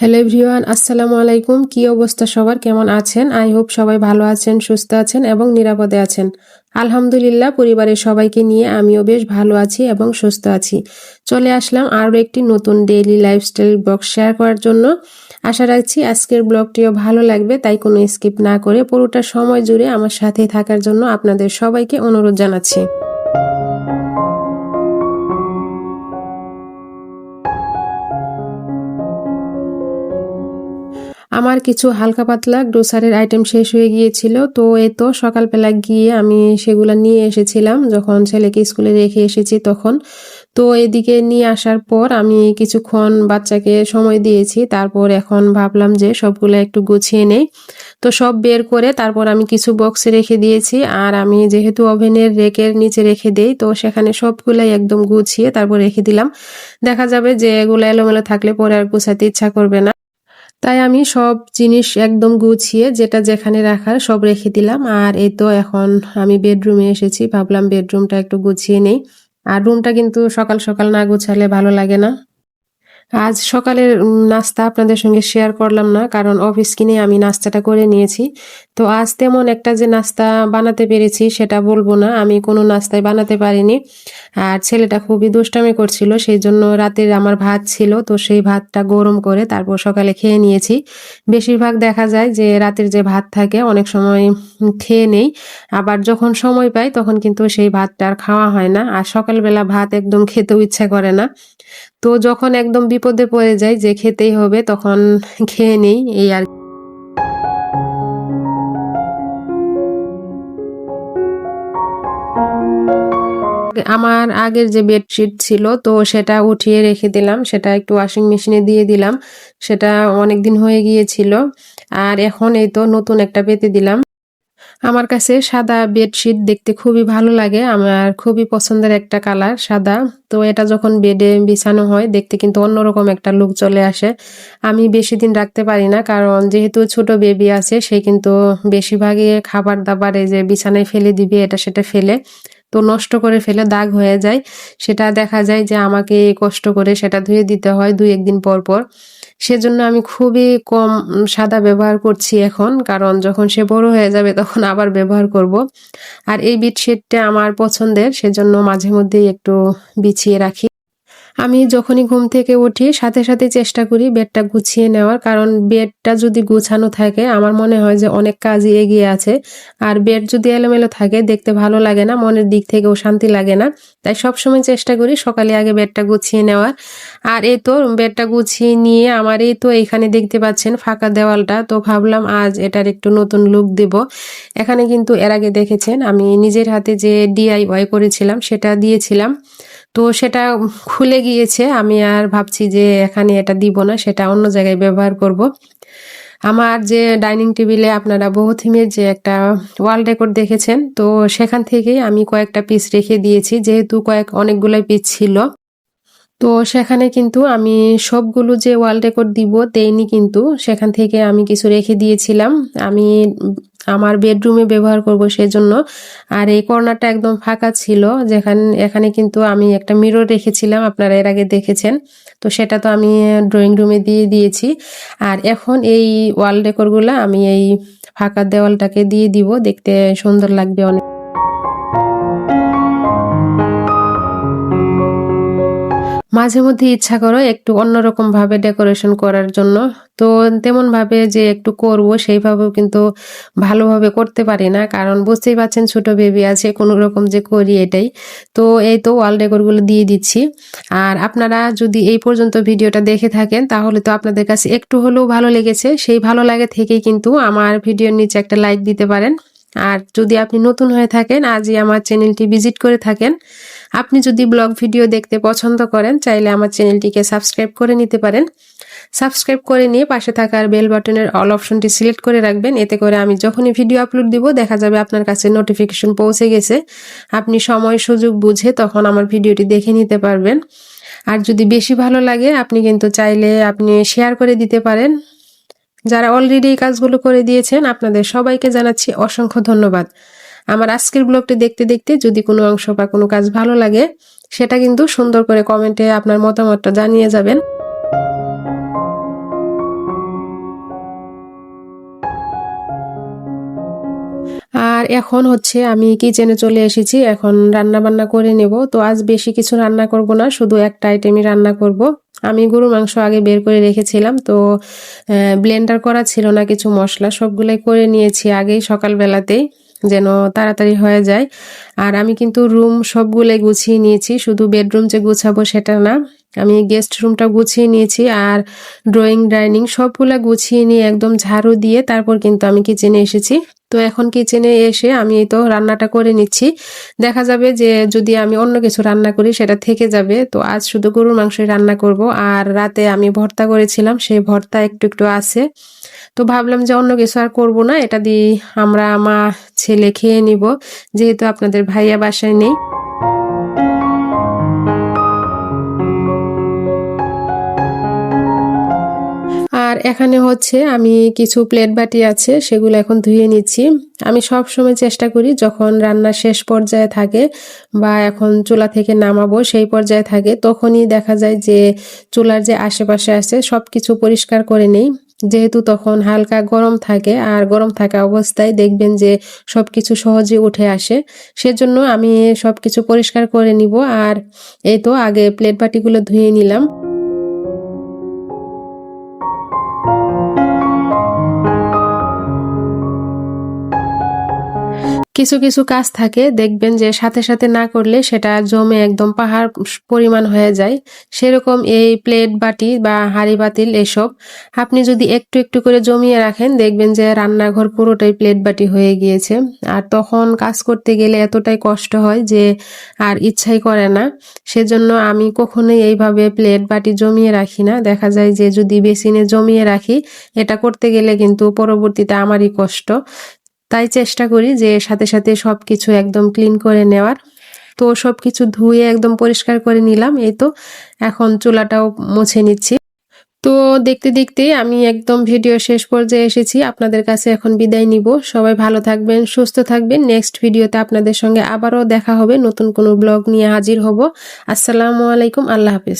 Hello everyone, আসসালামু আলাইকুম। কি অবস্থা সবার? কেমন আছেন? আই হোপ সবাই ভালো আছেন, সুস্থ আছেন এবং নিরাপদে আছেন। আলহামদুলিল্লাহ, পরিবারের সবাইকে নিয়ে আমিও বেশ ভালো আছি এবং সুস্থ আছি। চলে আসলাম আরও একটি নতুন ডেইলি লাইফস্টাইল ব্লগ শেয়ার করার জন্য। আশা রাখছি আজকের ব্লগটিও ভালো লাগবে, তাই কোনো স্কিপ না করে পুরোটা সময় জুড়ে আমার সাথে থাকার জন্য আপনাদের সবাইকে অনুরোধ জানাচ্ছি। আমার কিছু হালকা পাতলা গ্রোসারির আইটেম শেষ হয়ে গিয়েছিল, তো এ তো সকালবেলা গিয়ে আমি সেগুলো নিয়ে এসেছিলাম। যখন ছেলেকে স্কুলে রেখে এসেছি তখন। তো এদিকে নিয়ে আসার পর আমি কিছুক্ষণ বাচ্চাকে সময় দিয়েছি, তারপর এখন ভাবলাম যে সবগুলো একটু গুছিয়ে নেই। তো সব বের করে তারপর আমি কিছু বক্সে রেখে দিয়েছি, আর আমি যেহেতু ওভেনের রেকের নিচে রেখে দেই, তো সেখানে সবগুলাই একদম গুছিয়ে তারপর রেখে দিলাম। দেখা যাবে যে এগুলো এলোমেলো থাকলে পরে আর গুছাতে ইচ্ছা করবে না। তাই আমি সব জিনিস একদম গুছিয়ে যেটা যেখানে রাখার সব রেখে দিলাম। আর এই তো এখন আমি বেডরুমে এসেছি, ভাবলাম বেডরুমটা একটু গুছিয়ে নেই। আর রুমটা কিন্তু সকাল সকাল না গুছালে ভালো লাগে না। আজ সকালের নাস্তা আপনাদের সঙ্গে শেয়ার করলাম না, কারণ অফিস কিনে আমি নাস্তাটা করে নিয়েছি। তো আজ তেমন একটা যে নাস্তা বানাতে পেরেছি সেটা বলব না, আমি কোনো নাস্তায় বানাতে পারিনি। আর ছেলেটা খুবই দুষ্টামি করছিল, সেই জন্য রাতের আমার ভাত ছিল, তো সেই ভাতটা গরম করে তারপর সকালে খেয়ে নিয়েছি। বেশিরভাগ দেখা যায় যে রাতের যে ভাত থাকে, অনেক সময় খেয়ে নেই। আবার যখন সময় পাই, তখন কিন্তু সেই ভাতটা আর খাওয়া হয় না। আর সকালবেলা ভাত একদম খেতেও ইচ্ছা করে না। তো যখন একদম বিপদে পড়ে যায় যে খেতেই হবে, তখন খেয়ে নেই, এই আর আমার আগের যে বেডশিট ছিল, তো সেটা উঠিয়ে রেখে দিলাম। সেটা একটু ওয়াশিং মেশিনে দিয়ে দিলাম। সেটা অনেক দিন হয়ে গিয়েছিল। আর এখন এই তো নতুন একটা পেতে দিলাম। আমার কাছে সাদা বেডশিট দেখতে খুবই ভালো লাগে, আমার খুবই পছন্দের একটা কালার সাদা। তো এটা যখন বেডে বিছানো হয়, দেখতে কিন্তু অন্যরকম একটা লুক চলে আসে। আমি বেশি দিন রাখতে পারি না, কারণ যেহেতু ছোট বেবি আছে, সে কিন্তু বেশিরভাগই খাবার দাবার এই যে বিছানায় ফেলে দিবে, এটা সেটা ফেলে। তো নষ্ট করে ফেলে দাগ হয়ে যায়। সেটা দেখা যায় যে আমাকে কষ্ট করে সেটা ধুয়ে দিতে হয় দুই একদিন পর পর। সেজন্য আমি খুবই কম সাদা ব্যবহার করছি এখন, কারণ যখন সে বড় হয়ে যাবে তখন আবার ব্যবহার করব। আর এই বেডশিটটা আমার পছন্দের, সেজন্য মাঝে মধ্যেই একটু বিছিয়ে রাখি। আমি যখনই ঘুম থেকে উঠি, সাথে সাথে চেষ্টা করি বেডটা গুছিয়ে নেওয়ার। কারণ বেডটা যদি গুছানো থাকে, আমার মনে হয় যে অনেক কাজই এগিয়ে আছে। আর বেড যদি এলোমেলো থাকে, দেখতে ভালো লাগে না, মনের দিক থেকেও শান্তি লাগে না। তাই সবসময় চেষ্টা করি সকালে আগে বেডটা গুছিয়ে নেওয়ার। আর এই তো বেডটা গুছিয়ে নিয়ে আমার এই তো এখানে দেখতে পাচ্ছেন ফাঁকা দেওয়ালটা। তো ভাবলাম আজ এটার একটু নতুন লুক দেব। এখানে কিন্তু এর আগে দেখেছেন, আমি নিজের হাতে যে ডিআইওয়াই করেছিলাম, সেটা দিয়েছিলাম। তো সেটা খুলে গিয়েছে। আমি আর ভাবছি যে এখানে এটা দিব না, সেটা অন্য জায়গায় ব্যবহার করব। আমার যে ডাইনিং টেবিলে আপনারা বহু থিমের যে একটা ওয়াল রেকর্ড দেখেছেন, তো সেখান থেকেই আমি কয়েকটা পিস রেখে দিয়েছি, যেহেতু কয়েক অনেকগুলো পিস ছিল। তো সেখানে কিন্তু আমি সবগুলো যে ওয়াল রেকর্ড দিব, দেইনি কিন্তু সেখান থেকে আমি কিছু রেখে দিয়েছিলাম। আমি আমার বেডরুমে ব্যবহার করব সেজন্য। আর এই কর্নারটা একদম ফাঁকা ছিল, যেখানে, এখানে কিন্তু আমি একটা মিরর রেখেছিলাম, আপনারা এর আগে দেখেছেন। তো সেটা তো আমি ড্রয়িং রুমে দিয়ে দিয়েছি। আর এখন এই ওয়াল ডেকোরগুলো আমি এই ফাঁকা দেওয়ালটাকে দিয়ে দিব, দেখতে সুন্দর লাগবে অনেক। মাঝে মধ্যে ইচ্ছা করো একটু অন্যরকম ভাবে ডেকোরেশন করার জন্য। তো তেমন ভাবে যে একটু করব সেইভাবেও কিন্তু ভালোভাবে করতে পারি না। কারণ বুঝতেই পারছেন ছোট বেবি আছে কোনো রকম যে করি এটাই। তো এই তো ওয়াল ডেকোরগুলো দিয়ে দিচ্ছি। আর আপনারা যদি এই পর্যন্ত ভিডিওটা দেখে থাকেন, তাহলে তো আপনাদের কাছে একটু হলেও ভালো লেগেছে। সেই ভালো লাগে থেকেই কিন্তু আমার ভিডিওর নিচে একটা লাইক দিতে পারেন। আর যদি আপনি নতুন হয়ে থাকেন, আজই আমার চ্যানেলটি ভিজিট করে থাকেন আপনি যদি ব্লগ ভিডিও দেখতে পছন্দ করেন, চাইলে আমার চ্যানেলটিকে সাবস্ক্রাইব করে নিতে পারেন। সাবস্ক্রাইব করে নিয়ে পাশে থাকার বেল বাটনের অল অপশনটি সিলেক্ট করে রাখবেন। এতে করে আমি যখনই ভিডিও আপলোড দিব, দেখা যাবে আপনার কাছে নোটিফিকেশন পৌঁছে গেছে। আপনি সময়, সুযোগ বুঝে তখন আমার ভিডিওটি দেখে নিতে পারবেন। আর যদি বেশি ভালো লাগে, আপনি কিন্তু চাইলে আপনি শেয়ার করে দিতে পারেন। যারা অলরেডি এই কাজগুলো করে দিয়েছেন, আপনাদের সবাইকে জানাচ্ছি অসংখ্য ধন্যবাদ। আমার আজকের ব্লগটি দেখতে দেখতে যদি কোনো অংশ বা কোনো কাজ ভালো লাগে, সেটা কিন্তু সুন্দর করে কমেন্টে আপনার মতামতটা জানিয়ে যাবেন। আর এখন হচ্ছে আমি কিচেনে চলে এসেছি, এখন রান্না বান্না করে নেব। তো আজ বেশি কিছু রান্না করব না, শুধু একটা আইটেমই রান্না করব। আমি গরু মাংস আগে বের করে রেখেছিলাম, তো ব্লেন্ডার করা ছিল না, কিছু মশলা সবগুলাই করে নিয়েছি আগেই সকালবেলাতেই। যেন তাড়াতাড়ি হয়ে যায়। আর আমি কিন্তু রুম সবগুলোই গুছিয়ে নিয়েছি, শুধু বেডরুম যে গুছাবো সেটা না। আমি গেস্ট রুমটা গুছিয়ে নিয়েছি আর ড্রয়িং ডাইনিং সবগুলা গুছিয়ে নিয়ে একদম ঝাড়ু দিয়ে তারপর কিন্তু আমি কিচেনে এসেছি। তো এখন কিচেনে এসে আমি তো রান্নাটা করে নিচ্ছি। দেখা যাবে যে যদি আমি অন্য কিছু রান্না করি সেটা থেকে যাবে। তো আজ শুধু গরুর মাংসই রান্না করব আর রাতে আমি ভর্তা করেছিলাম সেই ভর্তা একটু একটু আছে। তো ভাবলাম যে অন্য কিছু আর করব না, এটা দিয়ে আমরা আমার ছেলে খেয়ে নিব। যেহেতু আপনাদের ভাইয়া বাসায় নেই। আর এখানে হচ্ছে আমি কিছু প্লেট বাটি আছে, সেগুলো এখন ধুয়ে নিচ্ছি। আমি সব সময় চেষ্টা করি যখন রান্না শেষ পর্যায়ে থাকে বা এখন চুলা থেকে নামাবো সেই পর্যায়ে থাকে, তখনই দেখা যায় যে চুলার যে আশেপাশে আছে সব কিছু পরিষ্কার করে নেই। যেহেতু তখন হালকা গরম থাকে আর গরম থাকা অবস্থায় দেখবেন যে সব কিছু সহজে উঠে আসে। সেজন্য আমি সব কিছু পরিষ্কার করে নিব। আর এই তো আগে প্লেট বাটিগুলো ধুয়ে নিলাম। কিছু কিছু কাজ থাকে, দেখবেন যে সাথে সাথে না করলে সেটা জমে একদম পাহাড় পরিমাণ হয়ে যায়। সেরকম এই প্লেট বাটি বা হাঁড়ি বাতিল এসব আপনি যদি একটু একটু করে জমিয়ে রাখেন, দেখবেন যে রান্নাঘর পুরোটাই প্লেট বাটি হয়ে গিয়েছে। আর তখন কাজ করতে গেলে এতটাই কষ্ট হয় যে আর ইচ্ছাই করে না। সেজন্য আমি কখনোই এইভাবে প্লেট বাটি জমিয়ে রাখি না। দেখা যায় যে যদি বেসিনে জমিয়ে রাখি, এটা করতে গেলে কিন্তু পরবর্তীতে আমারই কষ্ট। তাই চেষ্টা করি যে সাথে সাথে সব কিছু একদম ক্লিন করে নেওয়ার। তো সব কিছু ধুয়ে একদম পরিষ্কার করে নিলাম, এই তো। এখন চুলাটাও মুছে নিচ্ছি। তো দেখতে দেখতে আমি একদম ভিডিও শেষ পর্যায়ে এসেছি। আপনাদের কাছে এখন বিদায় নিব। সবাই ভালো থাকবেন, সুস্থ থাকবেন। নেক্সট ভিডিওতে আপনাদের সঙ্গে আবারও দেখা হবে। নতুন কোনো ব্লগ নিয়ে হাজির হব। আসসালামু আলাইকুম, আল্লাহ হাফিজ।